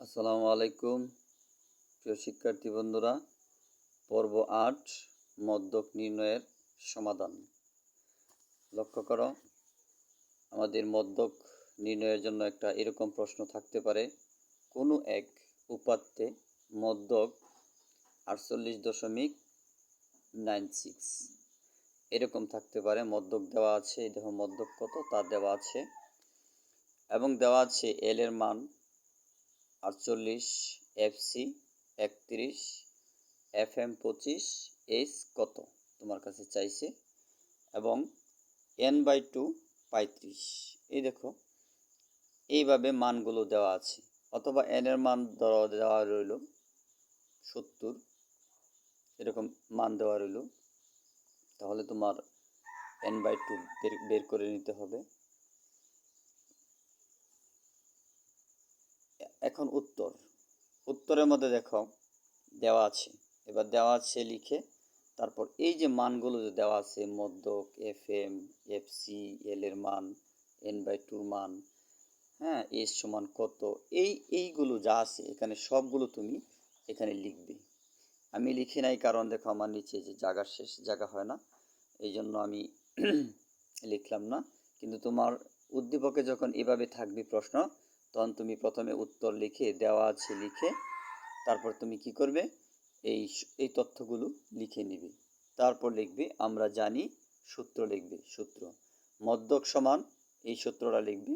আসসালামু আলাইকুম। প্রিয় শিক্ষার্থী বন্ধুরা, পর্ব আট মদ্যক নির্ণয়ের সমাধান। লক্ষ্য করো, আমাদের মদ্যক নির্ণয়ের জন্য একটা এরকম প্রশ্ন থাকতে পারে। কোনো এক উপাত্তে মদ্যক আটচল্লিশ দশমিক নাইন সিক্স। এরকম থাকতে পারে মদ্যক দেওয়া আছে, এই দেখো মদ্যক কত? তা দেওয়া আছে। এবং দেওয়া আছে এল এর মান আটচল্লিশ এফসি একত্রিশ এফ এম পঁচিশ এইচ কত তোমার কাছে চাইছে? এবং এন বাই টু পঁয়ত্রিশ। এই দেখো, এইভাবে মানগুলো দেওয়া আছে। অথবা এন এর মান দেওয়া রইল সত্তর, এরকম মান দেওয়া রইল। তাহলে তোমার এন বাই টু বের করে নিতে হবে। এখন উত্তর। উত্তরের মধ্যে দেখো, দেওয়া আছে। এবার দেওয়া আছে লিখে, তারপর এই যে মানগুলো যে দেওয়া আছে মদ্যক F M F C L এর মান, এন বাই টুর মান হ্যাঁ এস সমান কত, এই, এইগুলো যা আছে, এখানে সবগুলো তুমি এখানে লিখবে। আমি লিখি নাই কারণ দেখো আমার নিচে যে জায়গার শেষ, জায়গা হয় না, এই জন্য আমি লিখলাম না। কিন্তু তোমার উদ্দীপকে যখন এভাবে থাকবে প্রশ্ন তখন তুমি প্রথমে উত্তর লিখে, দেওয়া আছে লিখে, তারপর তুমি কি করবে? এই এই তথ্যগুলো লিখে নিবে। তারপর লিখবে, আমরা জানি সূত্র লিখবে, সূত্র। মদ্যক সমান, এই সূত্রটা লিখবে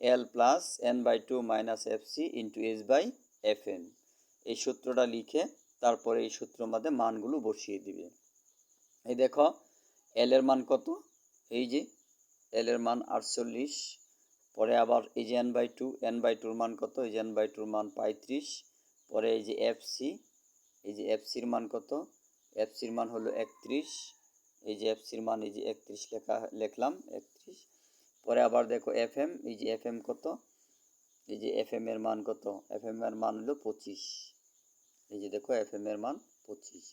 L plus N by two minus F C into S by F N এই সূত্রটা লিখে, তারপরে এই সূত্র মধ্যে মানগুলো বসিয়ে দিবে। এই দেখো এল এর মান কত? এই যে এল এর মান আটচল্লিশ পরে আবার এই যে N by two N by টুর মান কত এই যে এন বাই টুর মান পঁয়ত্রিশ পরে এই যে এফ সি এই যে এফ সির মান কত এফ সির মান হলো একত্রিশ এই যে এফ সির মান এই যে একত্রিশ লেখা লিখলাম একত্রিশ পরে আবার দেখো এফ এম এই যে এফ এম কত এই যে এফ এম এর মান কত এফ এম এর মান হলো পঁচিশ এই যে দেখো এফ এম এর মান পঁচিশ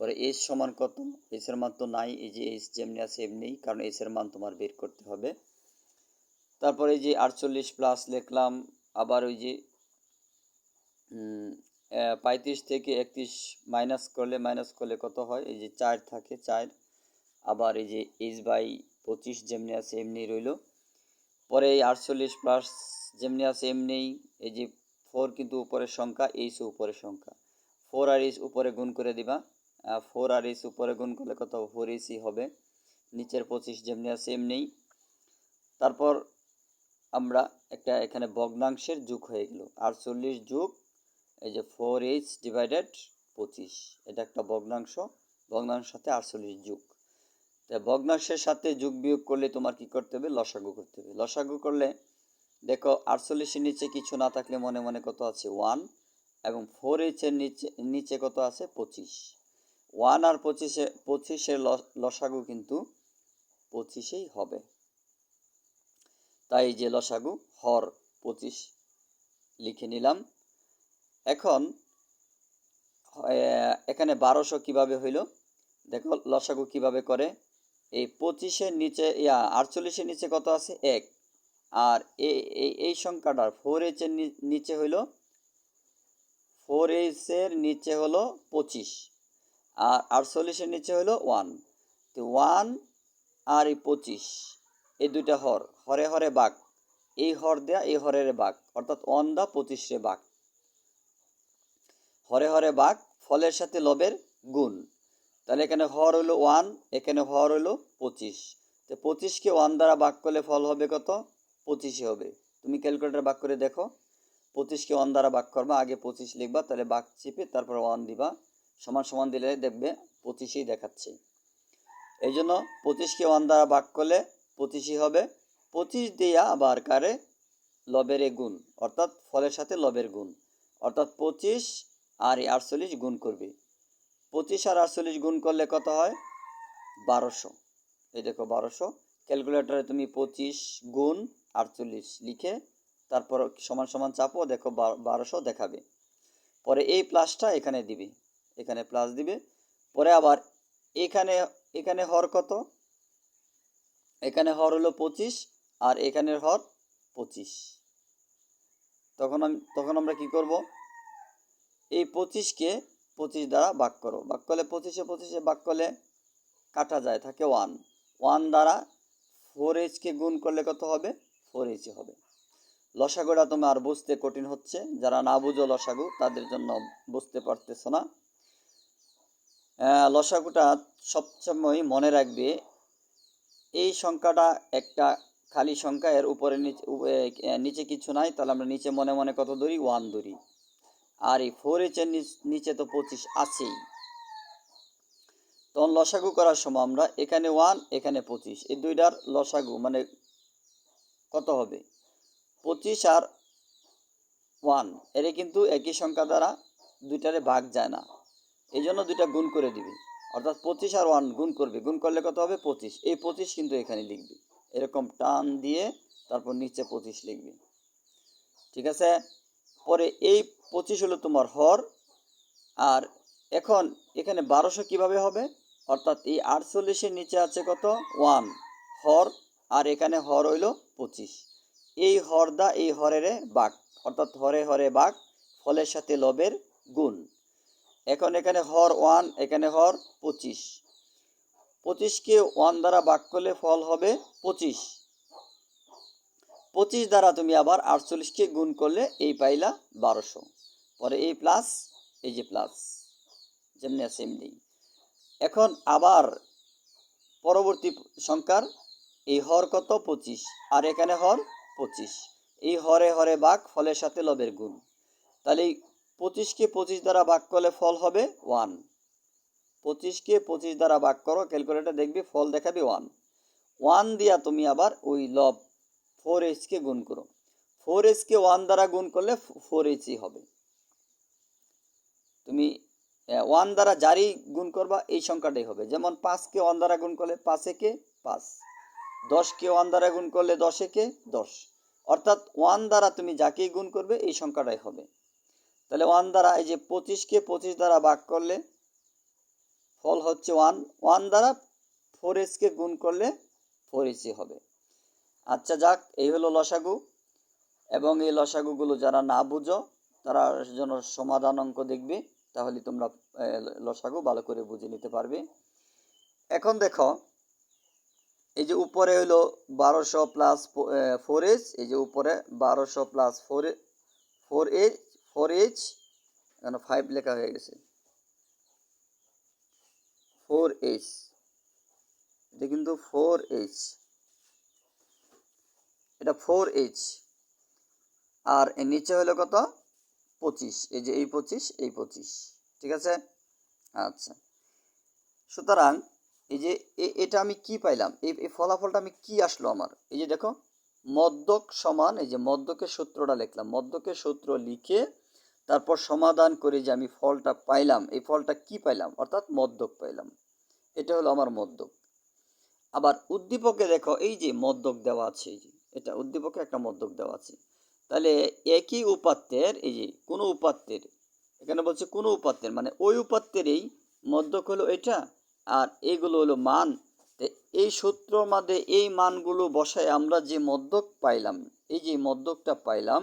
পরে এস সমান কত এস এর মান তো নাই এই যে এস যেমনি আছে এমনি কারণ এস এর মান তোমার বের করতে হবে তারপরে এই যে আটচল্লিশ প্লাস লিখলাম, আবার ওই যে পঁয়ত্রিশ থেকে একত্রিশ মাইনাস করলে মাইনাস করলে কত হয়? এই যে চার থাকে, চার। আবার এই যে এইচ বাই পঁচিশ যেমনি আছে এমনি রইল। পরে এই আটচল্লিশ প্লাস যেমনি আছে এমনি, এই যে ফোর কিন্তু উপরের সংখ্যা এইচ উপরের সংখ্যা। ফোর আর এইচ উপরে গুণ করে দিবা। ফোর আর এইচ উপরে গুণ করলে কত? ফোর এইচই হবে। নিচের পঁচিশ যেমনি আছে এমনি। তারপর আমরা একটা এখানে ভগ্নাংশের যুগ হয়ে গেল। আটচল্লিশ যুগ, এই যে ফোর এইচ ডিভাইডেড পঁচিশ। এটা একটা ভগ্নাংশ, ভগ্নাংশের সাথে আটচল্লিশ যুগ। তা ভগ্নাংশের সাথে যুগ বিয়োগ করলে তোমার কি করতে হবে? লসাগু করতে হবে। লসাগু করলে, দেখো আটচল্লিশের নিচে কিছু না থাকলে মনে মনে কত আছে? ওয়ান এবং ফোর এইচের নিচে নিচে কত আছে? পঁচিশ। ওয়ান আর পঁচিশে, পঁচিশের লসাগু কিন্তু পঁচিশেই হবে। তাই যে লসাগু, হর পঁচিশ লিখে নিলাম। এখন এখানে বারোশো কীভাবে হইল? দেখো, লসাগু কীভাবে করে? এই পঁচিশের নিচে, ইয়া, আটচল্লিশের নিচে কত আছে? এক। আর এই সংখ্যাটার ফোর এইচের নিচে হইল? ফোর এইচের নিচে হলো পঁচিশ। আর আটচল্লিশের নিচে হলো ওয়ান তো ওয়ান আর এই পঁচিশ। এই দুইটা হর, হরে হরে বাঘ এই হর দেয়া, এই হরের বাঘ অর্থাৎ অন দা, পঁচিশে বাঘ হরে হরে বাঘ ফলের সাথে লবের গুণ। তাহলে এখানে হর হলো ওয়ান, এখানে হর হলো পঁচিশ। তো পঁচিশকে ওয়ান দ্বারা বাঘ করলে ফল হবে কত? পঁচিশে হবে। তুমি ক্যালকুলেটার বাঘ করে দেখো। পঁচিশকে ওয়ান দ্বারা বাঘ করবা, আগে পঁচিশ লিখবা, তাহলে বাঘ চিপে তারপর ওয়ান দিবা। সমান সমান দিলে দেখবে পঁচিশেই দেখাচ্ছে। এই জন্য পঁচিশকে ওয়ান দ্বারা বাঘ করলে পঁচিশই হবে। পঁচিশ দিয়া আবার কারে? লবের গুণ। অর্থাৎ ফলের সাথে লবের গুণ। অর্থাৎ পঁচিশ আর আটচল্লিশ গুণ করবে। পঁচিশ আর আটচল্লিশ গুণ করলে কত হয়? বারোশো। এই দেখো বারোশো। ক্যালকুলেটারে তুমি পঁচিশ গুণ আটচল্লিশ লিখে তারপর সমান সমান চাপো দেখো বারোশো দেখাবে। পরে এই প্লাসটা এখানে দিবে। এখানে প্লাস দিবে। পরে আবার এখানে এখানে হর কত? এখানে হর হলো পঁচিশ আর এখানের হর পঁচিশ। তখন আমি, তখন আমরা কি করব? এই পঁচিশকে পঁচিশ দ্বারা ভাগ করো। ভাগ করলে পঁচিশে পঁচিশে ভাগ করলে কাটা যায়, থাকে ওয়ান ওয়ান দ্বারা ফোর এইচকে গুণ করলে কত হবে? ফোর এইচই হবে। লসাগুটা তোমার আর বুঝতে কঠিন হচ্ছে। যারা না বুঝো লসাগু, তাদের জন্য বুঝতে পারতেছো না। লসাগুটা সবসময় মনে রাখবে এই সংখ্যাটা একটা খালি সংখ্যা, এর উপরে নিচে কিছু নাই, তাহলে আমরা নিচে মনে মনে কত ধরি? ওয়ান ধরি। আর এই ফোর এইচের নিচে তো পঁচিশ আছেই। তখন লসাগু করার সময় আমরা এখানে ওয়ান এখানে পঁচিশ। এই দুইটার লসাগু মানে কত হবে? পঁচিশ আর ওয়ানের কিন্তু একই সংখ্যা দ্বারা দুইটারে ভাগ যায় না। এই জন্য দুইটা গুণ করে দিবি। অর্থাৎ পঁচিশ আর ওয়ান গুণ করবে। গুণ করলে কত হবে? পঁচিশ। এই পঁচিশ কিন্তু এখানে লিখবি। এরকম টান দিয়ে তারপর নিচে পঁচিশ লিখবি। ঠিক আছে? পরে এই পঁচিশ হলো তোমার হর। আর এখন এখানে বারোশো কীভাবে হবে? অর্থাৎ এই আটচল্লিশের নিচে আছে কত? ওয়ান। হর। আর এখানে হর হইল পঁচিশ। এই হর দা এই হরের বাঘ অর্থাৎ হরে হরে বাঘ ফলের সাথে লবের গুণ। এখন এখানে হর ওয়ান, এখানে হর পঁচিশ। পঁচিশকে ওয়ান দ্বারা ভাগ করলে ফল হবে পঁচিশ। পঁচিশ দ্বারা তুমি আবার আটচল্লিশকে গুণ করলে এই পাইলা বারোশো। পরে এই প্লাস এই যে প্লাস যেমনি আছে এমনি। এখন আবার পরবর্তী সংখ্যার এই হর কত? পঁচিশ। আর এখানে হর পঁচিশ। এই হরে হরে বাঘ ফলের সাথে লবের গুণ। তাহলে পঁচিশকে পঁচিশ দ্বারা ভাগ করলে ফল হবে ওয়ান পঁচিশকে পঁচিশ দ্বারা ভাগ করো ক্যালকুলেটর দেখবি, ফল দেখাবি ওয়ান ওয়ান দিয়া তুমি আবার ওই লব ফোর এইচকে গুণ করো। ফোর এইচকে ওয়ান দ্বারা গুণ করলে ফোর এইচই হবে। তুমি ওয়ান দ্বারা যারই গুণ করবা, এই সংখ্যাটাই হবে। যেমন পাঁচকে ওয়ান দ্বারা গুণ করলে কে? পাঁচ। দশকে ওয়ান দ্বারা গুণ করলে কে? দশ। অর্থাৎ ওয়ান দ্বারা তুমি যাকেই গুণ করবে, এই সংখ্যাটাই হবে। তাহলে ওয়ান দ্বারা এই যে পঁচিশকে পঁচিশ দ্বারা ভাগ করলে ফল হচ্ছে ওয়ান ওয়ান দ্বারা ফোর এসকে গুণ করলে ফোর এসি হবে। আচ্ছা যাক, এই হলো লসাগু। এবং এই লসাগুগুলো যারা না বুঝো, তারা যেন সমাধান অঙ্ক দেখবে, তাহলে তোমরা লসাগু ভালো করে বুঝে নিতে পারবে। এখন দেখো, এই যে উপরে হলো বারোশো প্লাস ফোর এইচ এই যে উপরে বারোশো plus four four H four H এখানে ফাইভ লেখা হয়ে গেছে। ফোর এইচ এটা কিন্তু ফোর এইচ এটা ফোর এইচ আর এর নিচে হলো কত? পঁচিশ। এই যে এই পঁচিশ এই পঁচিশ। ঠিক আছে? আচ্ছা। সুতরাং এই যে এটা আমি কি পাইলাম? এই এই ফলাফলটা আমি কি আসলো আমার? এই যে দেখো, মদ্যক সমান, এই যে মদ্যকের সূত্রটা লিখলাম। মদ্যকের সূত্র লিখে তারপর সমাধান করে যে আমি ফলটা পাইলাম, এই ফলটা কি পাইলাম? অর্থাৎ মদ্যক পাইলাম। এটা হলো আমার মদ্যক আবার উদ্দীপকে দেখো, এই যে মদ্যক দেওয়া আছে, এই যে, এটা উদ্দীপকে একটা মদ্যক দেওয়া আছে। তাহলে একই উপাত্তের, এই যে, কোনো উপাত্তের, এখানে বলছে কোনো উপাত্তের মানে ওই উপাত্তেরই মদ্যক হলো এটা, আর এগুলো হলো মান। এই সূত্রর মধ্যে এই মানগুলো বসায় আমরা যে মদ্যক পাইলাম, এই যে মদ্যকটা পাইলাম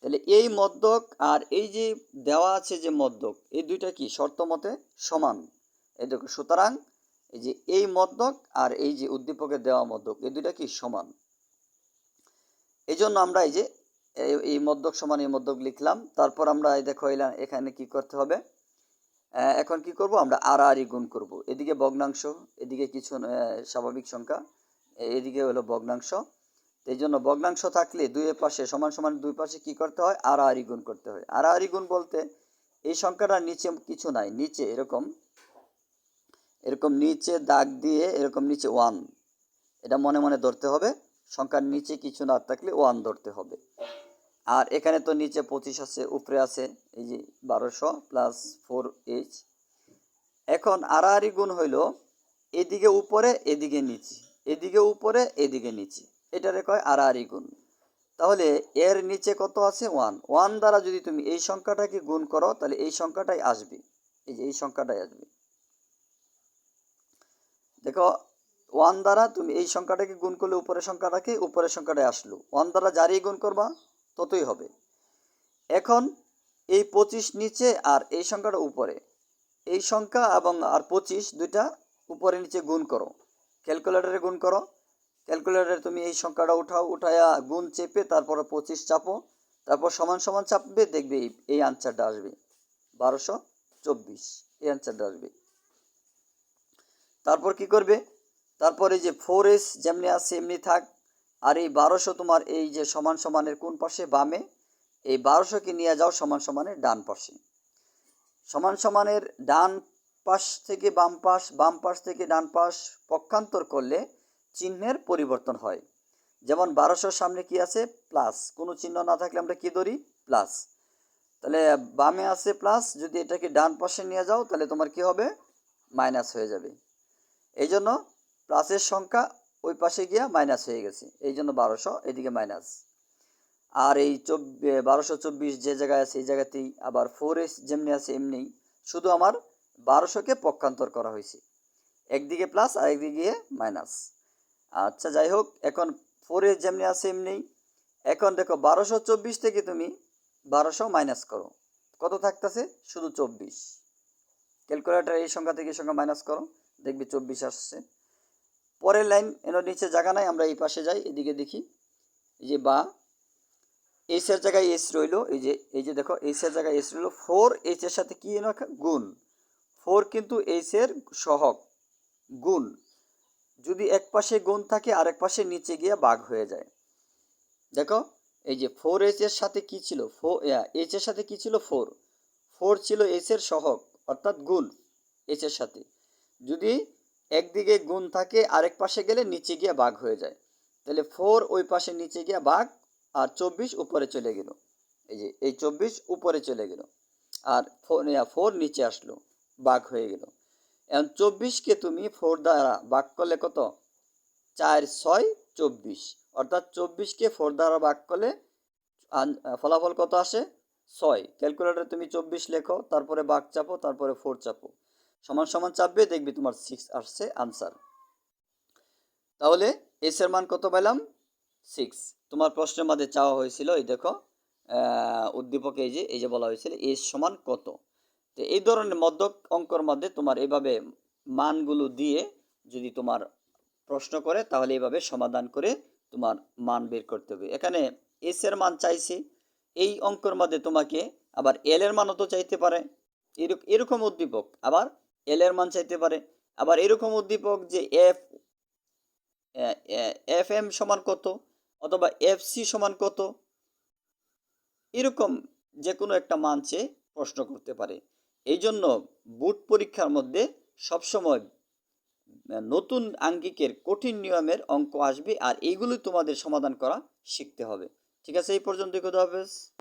তাহলে এই মদ্যক আর এই যে দেওয়া আছে যে মদ্যক, এই দুইটা কি শর্ত মতে সমান? এই দেখো, সুতরাং এই যে এই মদ্যক আর এই যে উদ্দীপকের দেওয়া মদ্যক, এই দুইটা কি সমান? এই জন্য আমরা এই যে এই- মদ্যক সমান, এই মদ্যক লিখলাম। তারপর আমরা এই দেখো এখানে কি করতে হবে? এখন কি করব? আমরা আর আর গুণ করব। এদিকে ভগ্নাংশ, এদিকে কিছু স্বাভাবিক সংখ্যা এদিকে হলো ভগ্নাংশ। এই জন্য ভগ্নাংশ থাকলে দুইয়ের পাশে সমান সমান দুই পাশে কি করতে হয়? আর গুণ করতে হয়। আর গুণ বলতে এই সংখ্যাটার নিচে কিছু নাই। নিচে এরকম এরকম নিচে দাগ দিয়ে এরকম নিচে ওয়ান। এটা মনে মনে ধরতে হবে। সংখ্যার নিচে কিছু না থাকলে ওয়ান ধরতে হবে। আর এখানে তো নিচে পঁচিশ আছে, উপরে আছে, এই যে বারোশো প্লাস ফোর এইচ এখন আড়াআড়ি গুণ হইল এদিকে উপরে, এদিকে নিচে। এদিকে উপরে, এদিকে নিচে। এটারে কয় আড়াআড়ি গুণ। তাহলে এর নিচে কত আছে? ওয়ান। ওয়ান দ্বারা যদি তুমি এই সংখ্যাটাকে গুণ করো, তাহলে এই সংখ্যাটাই আসবে। এই যে এই সংখ্যাটাই আসবে। দেখো, ওয়ান দ্বারা তুমি এই সংখ্যাটাকে গুণ করলে উপরের সংখ্যাটাকে, উপরের সংখ্যাটাই আসলো। ওয়ান দ্বারা যারই গুণ করবা, ততই হবে। এখন এই পঁচিশ নিচে আর এই সংখ্যাটা উপরে। এই সংখ্যা এবং আর পঁচিশ দুইটা উপরে নিচে গুণ করো। ক্যালকুলেটরে গুণ করো। ক্যালকুলেটরে তুমি এই সংখ্যাটা উঠাও, উঠায়া গুণ চেপে তারপরে পঁচিশ চাপো, তারপর সমান সমান চাপবে, দেখবে এই আনসারটা আসবে। বারোশো চব্বিশ, এই আনসারটা আসবে। তারপর কি করবে? তারপরে যে ফোর এস যেমনি আছে, এমনি থাক। আর এই বারোশো তোমার এই যে সমান সমানের কোন পাশে? বামে। এই বারোশোকে নিয়ে যাও সমান সমানের ডান পাশে। সমান সমানের ডান পাশ থেকে বাম পাশ বাম পাশ থেকে ডান পাশ পক্ষান্তর করলে চিহ্নের পরিবর্তন হয়। যেমন বারোশোর সামনে কি আছে? প্লাস। কোনো চিহ্ন না থাকলে আমরা কি ধরি? প্লাস। তাহলে বামে আছে প্লাস। যদি এটাকে ডান পাশে নিয়ে যাও, তাহলে তোমার কি হবে? মাইনাস হয়ে যাবে। এই জন্য প্লাসের সংখ্যা ওই পাশে গিয়া মাইনাস হয়ে গেছে। এই জন্য বারোশো, এদিকে মাইনাস। আর এই চব্বিশ বারোশো চব্বিশ যে জায়গায় আছে, এই জায়গাতেই আবার ফোর এস যেমনি আছে, এমনি। শুধু আমার বারোশোকে পক্ষান্তর করা হয়েছে। একদিকে প্লাস আর একদিকে মাইনাস। আচ্ছা যাই হোক, এখন ফোর যেমনি আছে এমনি। এখন দেখো বারোশো চব্বিশ থেকে তুমি বারোশো মাইনাস করো। কত থাকতেছে? শুধু চব্বিশ। ক্যালকুলেটার এই সংখ্যা থেকে এই সংখ্যা মাইনাস করো। দেখবি চব্বিশ আসছে। পরের লাইন এর নিচে জায়গা নাই, আমরা এই পাশে যাই, এদিকে দেখি। এই যে বা এইচের জায়গায় এস রইল, এই যে এই যে দেখো এইচের জায়গায় এস রইল। ফোর এইচের সাথে কি গুণ। ফোর কিন্তু এইচের সহক গুণ। যদি এক পাশে গুণ থাকে আর এক পাশে নিচে গিয়ে বাঘ হয়ে যায়। দেখো, এই যে ফোর এইচ এর সাথে কি ছিল? ফো এইচ এর সাথে কি ছিল? ফোর ফোর ছিল এইচ এর সহক অর্থাৎ গুণ এইচ এর সাথে। যদি একদিকে গুণ থাকে, আরেক পাশে গেলে নিচে গিয়ে বাঘ হয়ে যায়। তাহলে ফোর ওই পাশে নিচে গিয়ে বাঘ আর চব্বিশ উপরে চলে গেল। এই যে, এই চব্বিশ উপরে চলে গেল। আর ফোর ফোর নিচে আসলো, বাঘ হয়ে গেল। এখন চব্বিশকে তুমি ফোর দ্বারা বাঘ করলে কত? চার, ছয়, চব্বিশ। অর্থাৎ চব্বিশকে ফোর দ্বারা ভাগ করলে ফলাফল কত আসে? ছয়। ক্যালকুলেটরে তুমি চব্বিশ লেখো, তারপরে বাঘ চাপো, তারপরে ফোর চাপো। সমান সমান চাপবে, দেখবি তোমার সিক্স আসছে আনসার তাহলে এস এর মান কত পেলাম? সিক্স তোমার প্রশ্নের মধ্যে চাওয়া হয়েছিল, এই দেখো উদ্দীপকে এই যে এই যে বলা হয়েছিল এস সমান কত? তো এই ধরনের মধ্যক অঙ্কর মধ্যে তোমার এভাবে মানগুলো দিয়ে যদি তোমার প্রশ্ন করে, তাহলে এইভাবে সমাধান করে তোমার মান বের করতে হবে। এখানে এস এর মান চাইছি। এই অঙ্কর মধ্যে তোমাকে আবার এল এর মানও তো চাইতে পারে। এরক- এরকম উদ্দীপক। আবার এল এর মান চাইতে পারে। আবার এরকম উদ্দীপক যে এফ এফ এম সমান কত অথবা এফ সি সমান কত, এরকম যে কোনো একটা মান চেয়ে প্রশ্ন করতে পারে। এই জন্য বুট পরীক্ষার মধ্যে সবসময় নতুন আঙ্গিকের কঠিন নিয়মের অঙ্ক আসবে আর এইগুলোই তোমাদের সমাধান করা শিখতে হবে। ঠিক আছে, এই পর্যন্তই কোথাও হাফেজ।